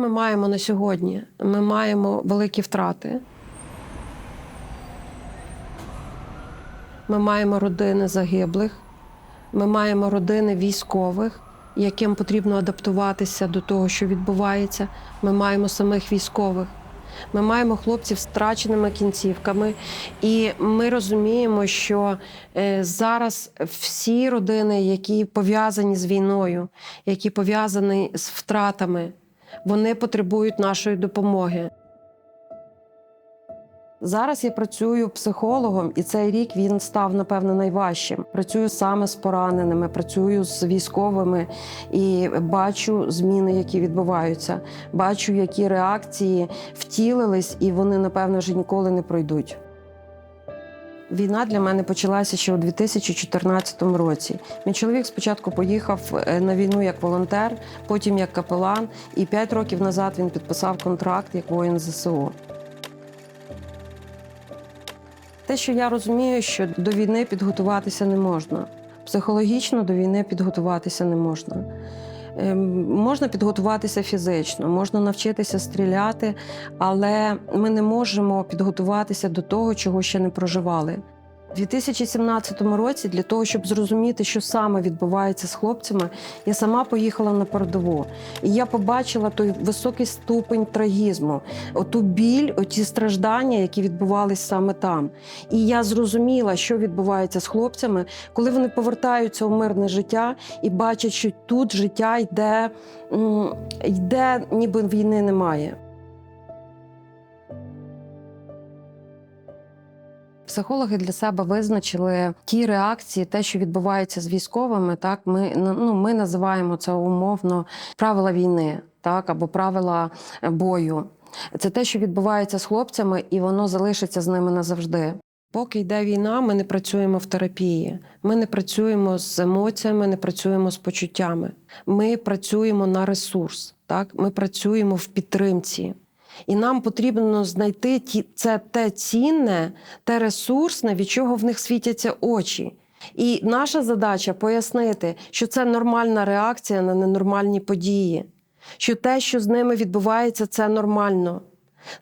Ми маємо на сьогодні? Ми маємо великі втрати. Ми маємо родини загиблих, ми маємо родини військових, яким потрібно адаптуватися до того, що відбувається. Ми маємо самих військових. Ми маємо хлопців з втраченими кінцівками, і ми розуміємо, що е, зараз всі родини, які пов'язані з війною, які пов'язані з втратами, вони потребують нашої допомоги. Зараз я працюю психологом, і цей рік він став напевно найважчим. Працюю саме з пораненими, працюю з військовими і бачу зміни, які відбуваються. Бачу, які реакції втілились, і вони напевно вже ніколи не пройдуть. Війна для мене почалася ще у 2014 році. Мій чоловік спочатку поїхав е, на війну як волонтер, потім як капелан, і п'ять років назад він підписав контракт як воїн ЗСУ. Те, що я розумію, що до війни підготуватися не можна. Психологічно до війни підготуватися не можна. Ем, Можна підготуватися фізично, можна навчитися стріляти, але ми не можемо підготуватися до того, чого ще не проживали. У 2017 році, для того, щоб зрозуміти, що саме відбувається з хлопцями, я сама поїхала на передову. І я побачила той високий ступень трагізму, оту біль, оті страждання, які відбувалися саме там. І я зрозуміла, що відбувається з хлопцями, коли вони повертаються у мирне життя і бачать, що тут життя йде, йде ніби війни немає. Психологи для себе визначили ті реакції, те, що відбувається з військовими. Так, ми ну, ми називаємо це умовно правила війни, так або правила бою. Це те, що відбувається з хлопцями, і воно залишиться з ними назавжди. Поки йде війна, ми не працюємо в терапії. Ми не працюємо з емоціями, не працюємо з почуттями. Ми працюємо на ресурс. Так, ми працюємо в підтримці. І нам потрібно знайти ті, це те цінне, те ресурсне, від чого в них світяться очі. І наша задача пояснити, що це нормальна реакція на ненормальні події, що те, що з ними відбувається, це нормально,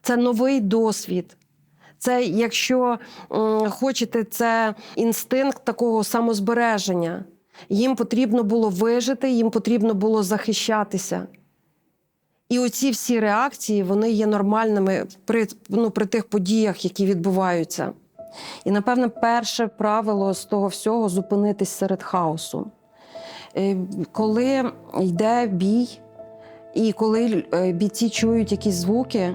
це новий досвід. Це, якщо хочете, це інстинкт такого самозбереження. Їм потрібно було вижити, їм потрібно було захищатися. І оці всі реакції вони є нормальними при, ну, при тих подіях, які відбуваються. І, напевне, перше правило з того всього зупинитись серед хаосу. Е, Коли йде бій, і коли е, бійці чують якісь звуки,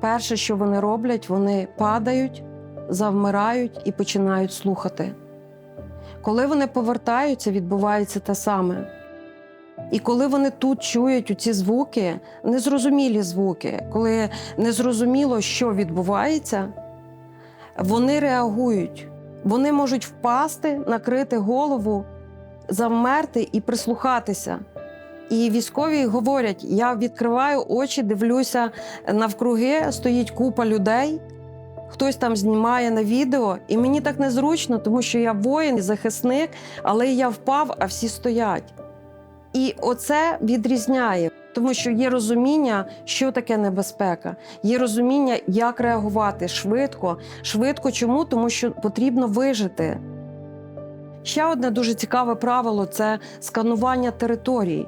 перше, що вони роблять, вони падають, завмирають і починають слухати. Коли вони повертаються, відбувається те саме. І коли вони тут чують ці звуки, незрозумілі звуки, коли незрозуміло, що відбувається, вони реагують. Вони можуть впасти, накрити голову, завмерти і прислухатися. І військові говорять: я відкриваю очі, дивлюся навкруги, стоїть купа людей. Хтось там знімає на відео, і мені так незручно, тому що я воїн, захисник, але я впав, а всі стоять. І оце відрізняє, тому що є розуміння, що таке небезпека, є розуміння, як реагувати швидко. Швидко чому? Тому що потрібно вижити. Ще одне дуже цікаве правило це сканування території.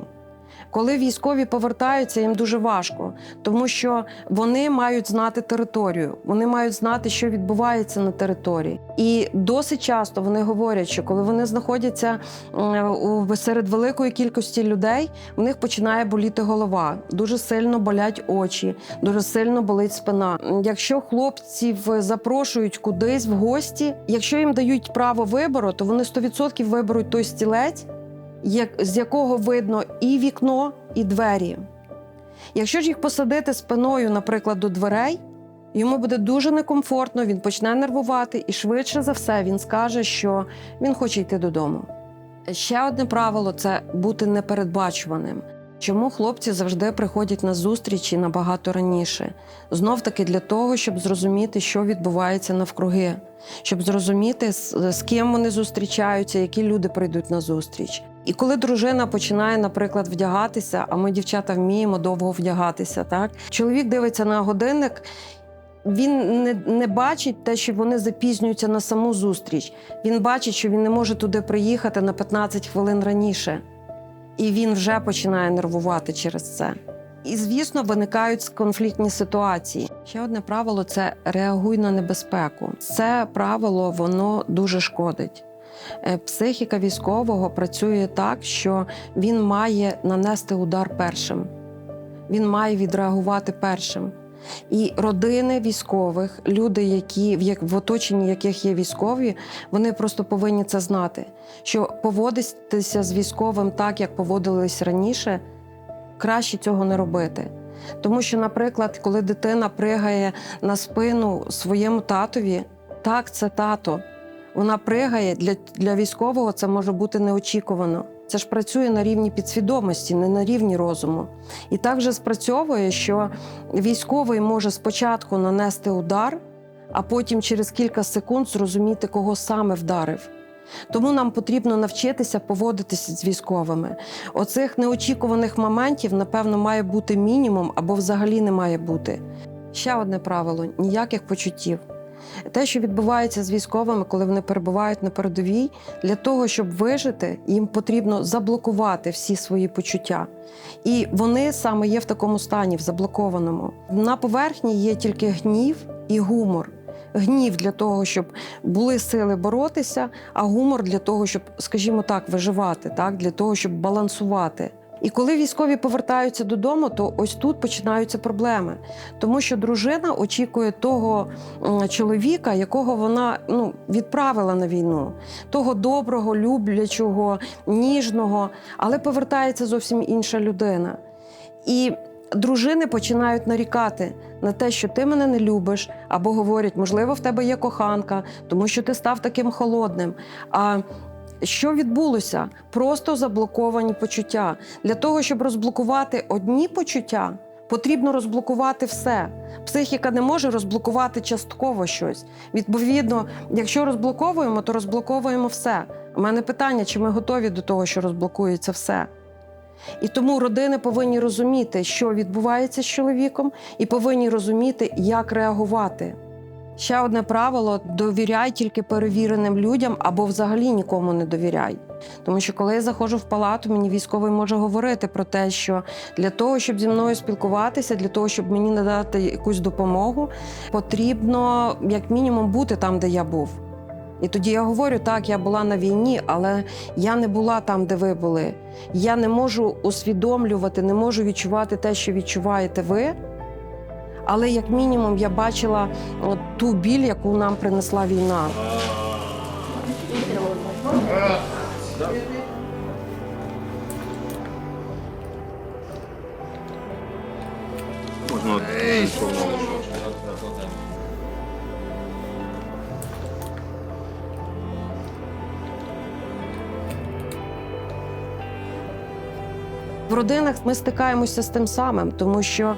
Коли військові повертаються, їм дуже важко, тому що вони мають знати територію, вони мають знати, що відбувається на території. І досить часто вони говорять, що коли вони знаходяться серед великої кількості людей, в них починає боліти голова, дуже сильно болять очі, дуже сильно болить спина. Якщо хлопців запрошують кудись в гості, якщо їм дають право вибору, то вони 100% виберуть той стілець, з якого видно і вікно, і двері. Якщо ж їх посадити спиною, наприклад, до дверей, йому буде дуже некомфортно, він почне нервувати, і швидше за все він скаже, що він хоче йти додому. Ще одне правило це бути непередбачуваним. Чому хлопці завжди приходять на зустрічі набагато раніше? Знов таки для того, щоб зрозуміти, що відбувається навкруги, щоб зрозуміти, з ким вони зустрічаються, які люди прийдуть на зустріч. І коли дружина починає, наприклад, вдягатися, а ми, дівчата, вміємо довго вдягатися, так чоловік дивиться на годинник. Він не, не бачить те, що вони запізнюються на саму зустріч. Він бачить, що він не може туди приїхати на 15 хвилин раніше. І він вже починає нервувати через це. І, звісно, виникають конфліктні ситуації. Ще одне правило це реагуй на небезпеку. Це правило воно дуже шкодить. Е, Психіка військового працює так, що він має нанести удар першим. Він має відреагувати першим. І родини військових, люди, які в, як, в оточенні яких є військові, вони просто повинні це знати. Що поводитися з військовим так, як поводились раніше, краще цього не робити. Тому що, наприклад, коли дитина пригає на спину своєму татові, так, це тато. Вона пригає для, для військового, це може бути неочікувано. Це ж працює на рівні підсвідомості, не на рівні розуму. І так же спрацьовує, що військовий може спочатку нанести удар, а потім через кілька секунд зрозуміти, кого саме вдарив. Тому нам потрібно навчитися поводитися з військовими. Оцих неочікуваних моментів, напевно, має бути мінімум або взагалі не має бути. Ще одне правило: ніяких почуттів. Те, що відбувається з військовими, коли вони перебувають на передовій, для того, щоб вижити, їм потрібно заблокувати всі свої почуття. І вони саме є в такому стані, в заблокованому. На поверхні є тільки гнів і гумор. Гнів для того, щоб були сили боротися, а гумор для того, щоб, скажімо так, виживати, так для того, щоб балансувати. І коли військові повертаються додому, то ось тут починаються проблеми, тому що дружина очікує того чоловіка, якого вона ну, відправила на війну, того доброго, люблячого, ніжного, але повертається зовсім інша людина. І дружини починають нарікати на те, що ти мене не любиш, або говорять, можливо, в тебе є коханка, тому що ти став таким холодним. А що відбулося? Просто заблоковані почуття. Для того, щоб розблокувати одні почуття, потрібно розблокувати все. Психіка не може розблокувати частково щось. Відповідно, якщо розблоковуємо, то розблоковуємо все. У мене питання, чи ми готові до того, що розблокується все. І тому родини повинні розуміти, що відбувається з чоловіком, і повинні розуміти, як реагувати. Ще одне правило: довіряй тільки перевіреним людям або взагалі нікому не довіряй. Тому що коли я заходжу в палату, мені військовий може говорити про те, що для того, щоб зі мною спілкуватися, для того, щоб мені надати якусь допомогу, потрібно як мінімум бути там, де я був. І тоді я говорю, так, я була на війні, але я не була там, де ви були. Я не можу усвідомлювати, не можу відчувати те, що відчуваєте ви. Але як мінімум я бачила ту біль, яку нам принесла війна. Можна В родинах ми стикаємося з тим самим, тому що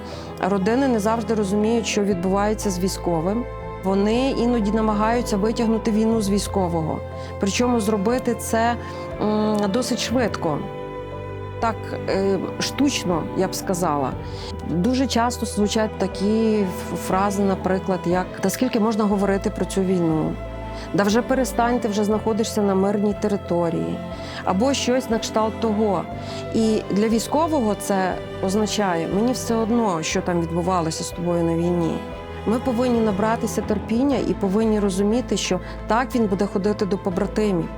родини не завжди розуміють, що відбувається з військовим. Вони іноді намагаються витягнути війну з військового. Причому зробити це досить швидко. Так е, штучно, я б сказала. Дуже часто звучать такі фрази, наприклад, як та скільки можна говорити про цю війну? Да вже перестань, ти вже знаходишся на мирній території, або щось на кшталт того. І для військового це означає, мені все одно, що там відбувалося з тобою на війні. Ми повинні набратися терпіння і повинні розуміти, що так він буде ходити до побратимів.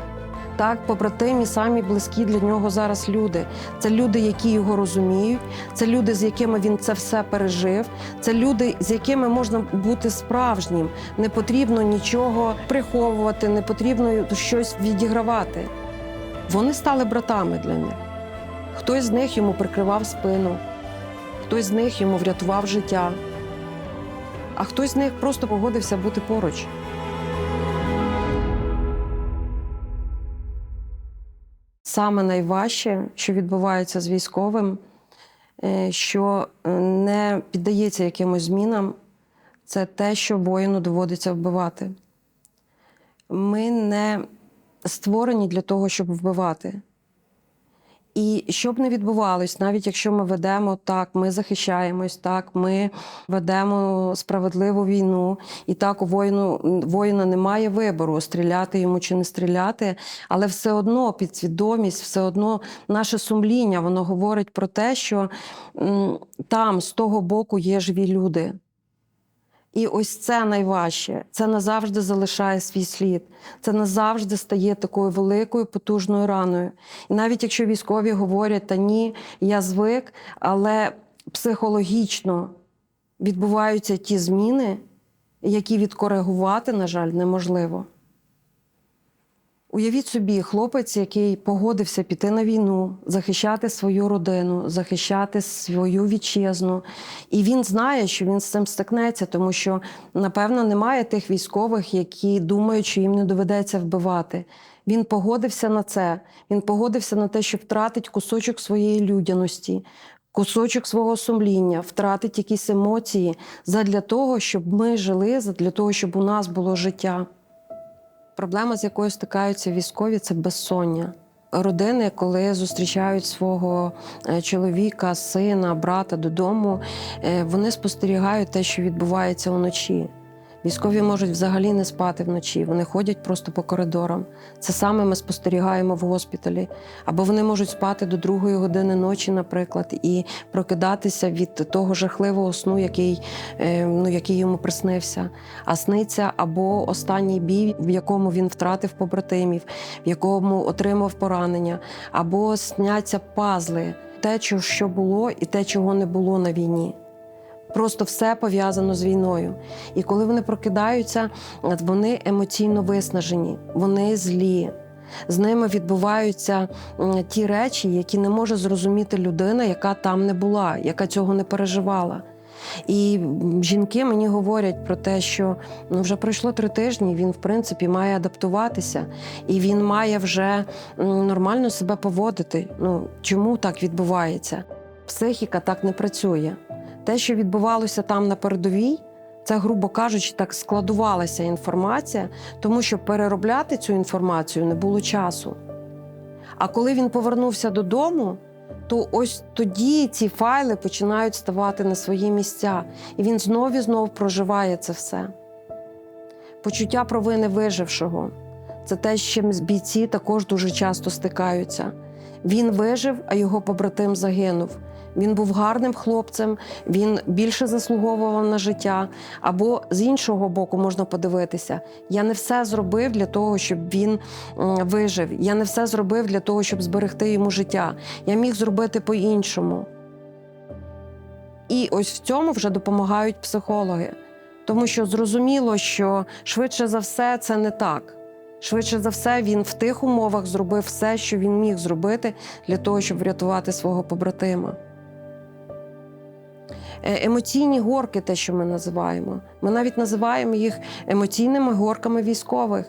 Так, побратимі самі близькі для нього зараз люди. Це люди, які його розуміють, це люди, з якими він це все пережив, це люди, з якими можна бути справжнім. Не потрібно нічого приховувати, не потрібно щось відігравати. Вони стали братами для них. Хтось з них йому прикривав спину, хтось з них йому врятував життя, а хтось з них просто погодився бути поруч. Саме найважче, що відбувається з військовим, е, що е, не піддається якимось змінам, це те, що воїну доводиться вбивати. Ми не створені для того, щоб вбивати. І що б не відбувалось, навіть якщо ми ведемо так, ми захищаємось, так, ми ведемо справедливу війну, і так у воїну, воїна немає вибору, стріляти йому чи не стріляти, але все одно підсвідомість, все одно наше сумління, воно говорить про те, що там, з того боку, є живі люди. І ось це найважче. Це назавжди залишає свій слід. Це назавжди стає такою великою потужною раною. І навіть якщо військові говорять, та ні, я звик, але психологічно відбуваються ті зміни, які відкоригувати, на жаль, неможливо. Уявіть собі, хлопець, який погодився піти на війну, захищати свою родину, захищати свою вітчизну. І він знає, що він з цим стикнеться, тому що, напевно, немає тих військових, які думають, що їм не доведеться вбивати. Він погодився на це. Він погодився на те, що втратить кусочок своєї людяності, кусочок свого сумління, втратить якісь емоції задля того, щоб ми жили, задля того, щоб у нас було життя. Проблема, з якою стикаються військові, це безсоння. Родини, коли зустрічають свого е, чоловіка, сина, брата додому, е, вони спостерігають те, що відбувається вночі. Військові можуть взагалі не спати вночі, вони ходять просто по коридорам. Це саме ми спостерігаємо в госпіталі. Або вони можуть спати до другої години ночі, наприклад, і прокидатися від того жахливого сну, який, е, ну, який йому приснився. А сниться або останній бій, в якому він втратив побратимів, в якому отримав поранення, або сняться пазли, те, що було, і те, чого не було на війні. Просто все пов'язано з війною. І коли вони прокидаються, вони емоційно виснажені, вони злі. З ними відбуваються ті речі, які не може зрозуміти людина, яка там не була, яка цього не переживала. І жінки мені говорять про те, що ну вже пройшло три тижні. Він, в принципі, має адаптуватися, і він має вже нормально себе поводити. Ну чому так відбувається? Психіка так не працює. Те, що відбувалося там на передовій, це, грубо кажучи, так складувалася інформація, тому що переробляти цю інформацію не було часу. А коли він повернувся додому, то ось тоді ці файли починають ставати на свої місця, і він знов і знов проживає це все. Почуття провини вижившого це те, з чим бійці також дуже часто стикаються. Він вижив, а його побратим загинув. Він був гарним хлопцем, він більше заслуговував на життя. Або з іншого боку можна подивитися: я не все зробив для того, щоб він вижив. Я не все зробив для того, щоб зберегти йому життя. Я міг зробити по-іншому. І ось в цьому вже допомагають психологи. Тому що зрозуміло, що швидше за все це не так. Швидше за все, він в тих умовах зробив все, що він міг зробити для того, щоб врятувати свого побратима. Е, Емоційні горки, те, що ми називаємо. Ми навіть називаємо їх емоційними горками військових.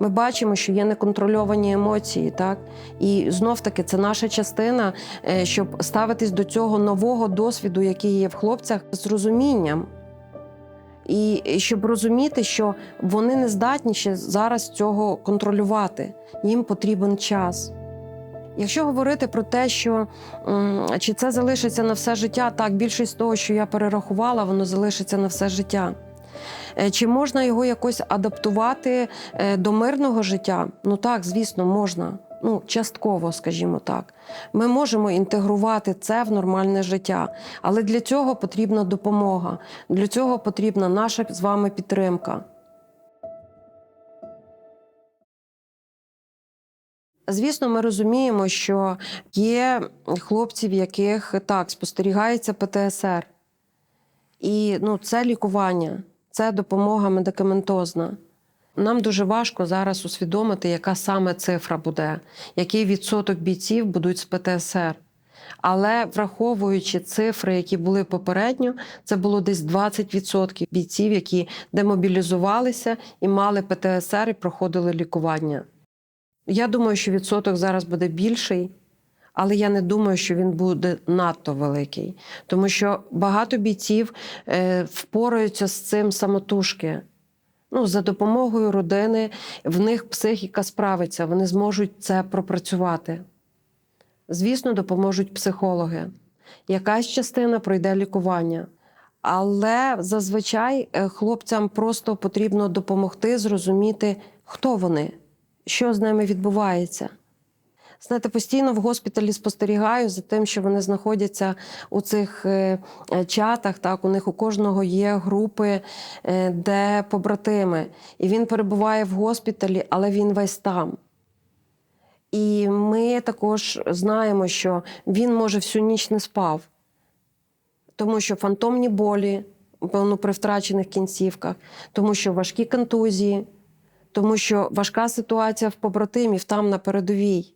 Ми бачимо, що є неконтрольовані емоції, так і знов таки це наша частина, е, щоб ставитись до цього нового досвіду, який є в хлопцях, з розумінням. І щоб розуміти, що вони не здатні ще зараз цього контролювати, їм потрібен час. Якщо говорити про те, що чи це залишиться на все життя, так більшість того, що я перерахувала, воно залишиться на все життя. Е, Чи можна його якось адаптувати е, до мирного життя? Ну так, звісно, можна. Ну, частково, скажімо так. Ми можемо інтегрувати це в нормальне життя, але для цього потрібна допомога. Для цього потрібна наша з вами підтримка. Звісно, ми розуміємо, що є хлопці, в яких так спостерігається ПТСР. І ну, це лікування, це допомога медикаментозна. Нам дуже важко зараз усвідомити, яка саме цифра буде, який відсоток бійців будуть з ПТСР. Але враховуючи цифри, які були попередньо, це було десь 20% бійців, які демобілізувалися і мали ПТСР і проходили лікування. Я думаю, що відсоток зараз буде більший, але я не думаю, що він буде надто великий, тому що багато бійців е, впораються з цим самотужки. Ну, за допомогою родини в них психіка справиться, вони зможуть це пропрацювати. Звісно, допоможуть психологи. Якась частина пройде лікування. Але зазвичай е, хлопцям просто потрібно допомогти зрозуміти, хто вони, що з ними відбувається. Знаєте, постійно в госпіталі спостерігаю за тим, що вони знаходяться у цих е, е, чатах. Так, у них у кожного є групи, е, де побратими. І він перебуває в госпіталі, але він весь там. І ми також знаємо, що він може всю ніч не спав, тому що фантомні болі ну, при втрачених кінцівках, тому що важкі контузії, тому що важка ситуація в побратимів там на передовій.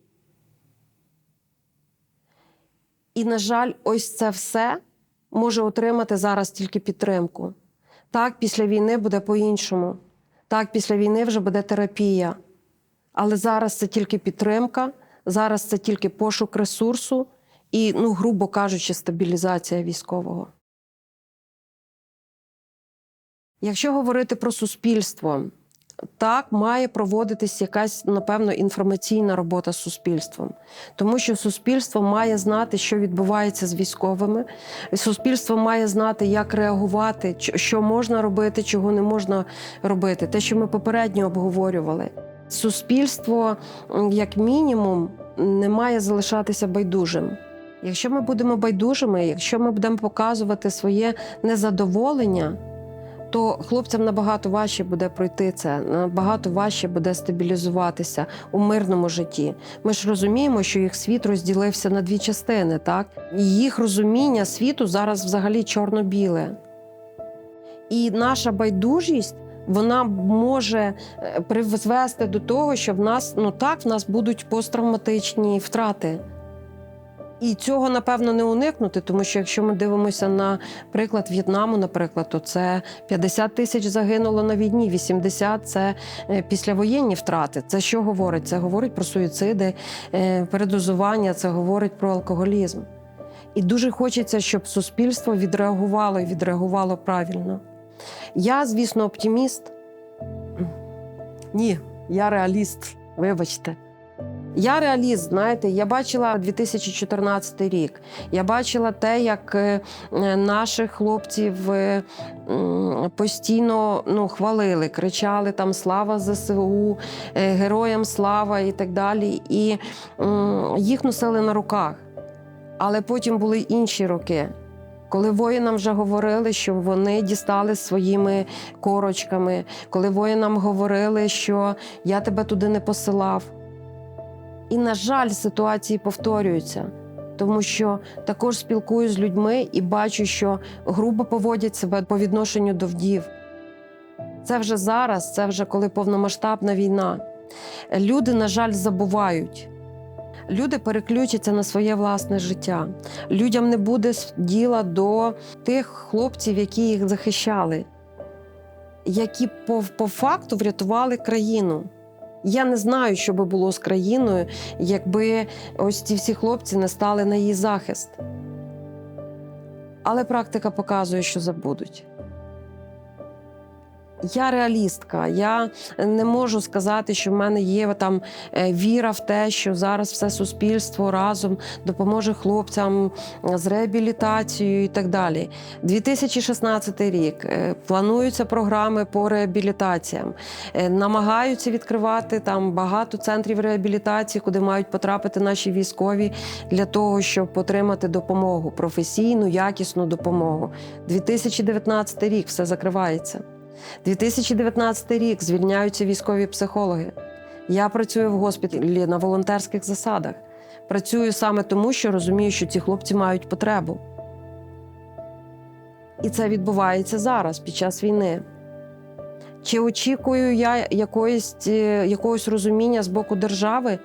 І, на жаль, ось це все може отримати зараз тільки підтримку. Так, після війни буде по-іншому. Так, після війни вже буде терапія. Але зараз це тільки підтримка, зараз це тільки пошук ресурсу і, ну, грубо кажучи, стабілізація військового. Якщо говорити про суспільство, так має проводитись якась, напевно, інформаційна робота з суспільством, тому що суспільство має знати, що відбувається з військовими. Суспільство має знати, як реагувати, що можна робити, чого не можна робити. Те, що ми попередньо обговорювали. Суспільство, як мінімум, не має залишатися байдужим. Якщо ми будемо байдужими, якщо ми будемо показувати своє незадоволення, то хлопцям набагато важче буде пройти це, набагато важче буде стабілізуватися у мирному житті. Ми ж розуміємо, що їх світ розділився на дві частини, так? І їх розуміння світу зараз взагалі чорно-біле. І наша байдужість. Вона може е, призвести до того, що в нас ну так в нас будуть посттравматичні втрати. І цього напевно не уникнути, тому що якщо ми дивимося на приклад В'єтнаму, наприклад, то це 50 тисяч загинуло на війні, 80 – це е, післявоєнні втрати. Це що говорить? Це говорить про суїциди, е, передозування, це говорить про алкоголізм. І дуже хочеться, щоб суспільство відреагувало і відреагувало правильно. Я, звісно, оптиміст. Ні, я реаліст. Вибачте. Я реаліст, знаєте, я бачила 2014 рік. Я бачила те, як е, наших хлопців е, постійно ну, хвалили, кричали там Слава ЗСУ, е, героям слава і так далі. І їх носили на руках. Але потім були інші роки. Коли воїнам вже говорили, що вони дістали своїми корочками, коли воїнам говорили, що я тебе туди не посилав. І, на жаль, ситуації повторюються, тому що також спілкуюсь з людьми і бачу, що грубо поводять себе по відношенню до вдів. Це вже зараз, це вже коли повномасштабна війна. Люди, на жаль, забувають. Люди переключаться на своє власне життя. Людям не буде діла до тих хлопців, які їх захищали, які по, по факту врятували країну. Я не знаю, що би було з країною, якби ось ці всі хлопці не стали на її захист. Але практика показує, що забудуть. Я реалістка. Я не можу сказати, що в мене є там е, віра в те, що зараз все суспільство разом допоможе хлопцям з реабілітацією і так далі. 2016 рік е, плануються програми по реабілітаціям. Е, Намагаються відкривати там багато центрів реабілітації, куди мають потрапити наші військові для того, щоб отримати допомогу, професійну, якісну допомогу. 2019 рік все закривається. 2019 рік звільняються військові психологи. Я працюю в госпіталі на волонтерських засадах. Працюю саме тому, що розумію, що ці хлопці мають потребу. І це відбувається зараз, під час війни. Чи очікую я якоїсь, е, якогось розуміння з боку держави?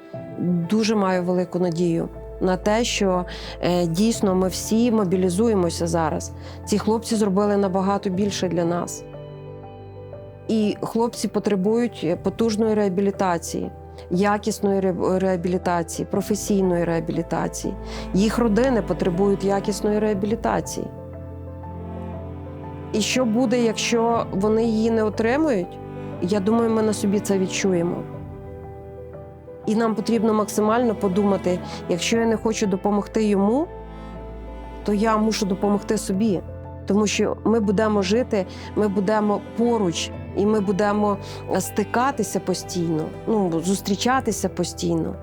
Дуже маю велику надію на те, що е, дійсно ми всі мобілізуємося зараз. Ці хлопці зробили набагато більше для нас. І хлопці потребують е, потужної реабілітації, якісної реабілітації, професійної реабілітації. Їх родини потребують якісної реабілітації. І що буде, якщо вони її не отримують? Я думаю, ми на собі це відчуємо. І нам потрібно максимально подумати: якщо я не хочу допомогти йому, то я мушу допомогти собі. Тому що ми будемо жити, ми будемо поруч, і ми будемо стикатися постійно, ну, зустрічатися постійно.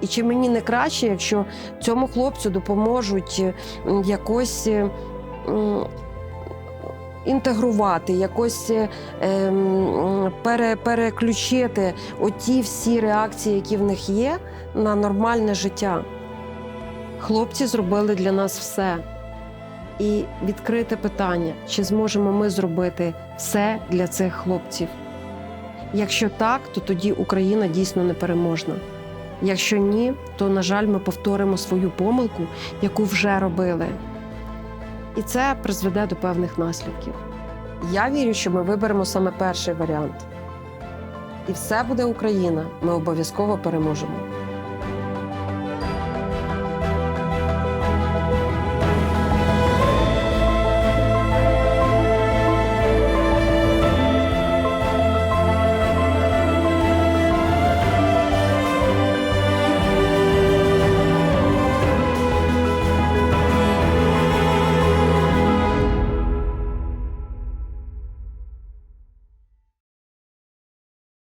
І чи мені не краще, якщо цьому хлопцю допоможуть якось е, інтегрувати, якось е, ем, пере, переключити оті всі реакції, які в них є, на нормальне життя. Хлопці зробили для нас все. І відкрите питання, чи зможемо ми зробити все для цих хлопців? Якщо так, то тоді Україна дійсно непереможна. Якщо ні, то, на жаль, ми повторимо свою помилку, яку вже робили. І це призведе до певних наслідків. Я вірю, що ми виберемо саме перший варіант. І все буде Україна. Ми обов'язково переможемо.